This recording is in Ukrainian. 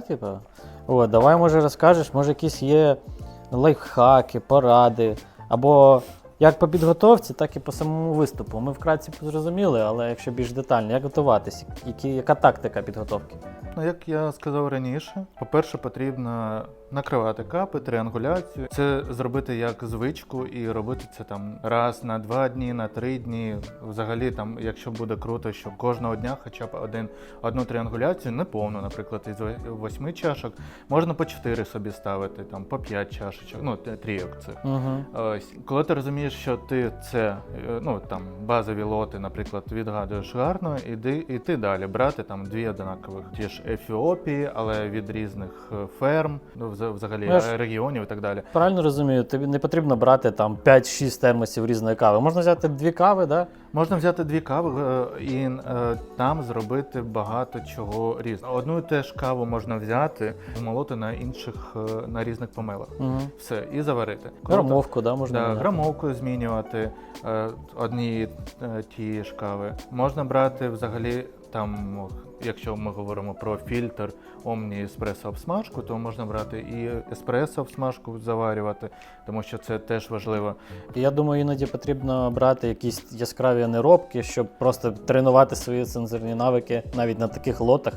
Типа, о, давай, може, розкажеш, може, якісь є лайфхаки, поради, або як по підготовці, так і по самому виступу. Ми вкратці зрозуміли, але якщо більш детально, як готуватися, які, яка тактика підготовки? Ну, як я сказав раніше, по-перше, потрібно накривати капи, тріангуляцію. Це зробити як звичку і робити це там раз на два дні, на три дні. Взагалі, там, якщо буде круто, що кожного дня хоча б один, одну тріангуляцію, не повну, наприклад, із восьми чашок, можна по чотири собі ставити, там по п'ять чашечок, ну трійок це. Угу. Ось, коли ти розумієш, що ти це, е, ну там базові лоти, наприклад, відгадуєш гарно, іди, і ти далі брати там дві однакових. Ті ж Ефіопії, але від різних е, ферм, ну взагалі Ну, ж- е, регіонів і так далі. Правильно розумію, тобі не потрібно брати там 5-6 термосів різної кави. Можна взяти дві кави, да? Можна взяти дві кави е, і е, там зробити багато чого різного. Одну і те ж каву можна взяти, змолоти на інших на різних помилах. Угу. Все, і заварити. Грамовку, да, можна. Да, грамовкою змінювати одні е, ті ж кави. Можна брати взагалі там, якщо ми говоримо про фільтр Omni еспресо обсмажку, то можна брати і еспресо обсмажку заварювати, тому що це теж важливо. Я думаю, іноді потрібно брати якісь яскраві неробки, щоб просто тренувати свої сенсорні навики навіть на таких лотах.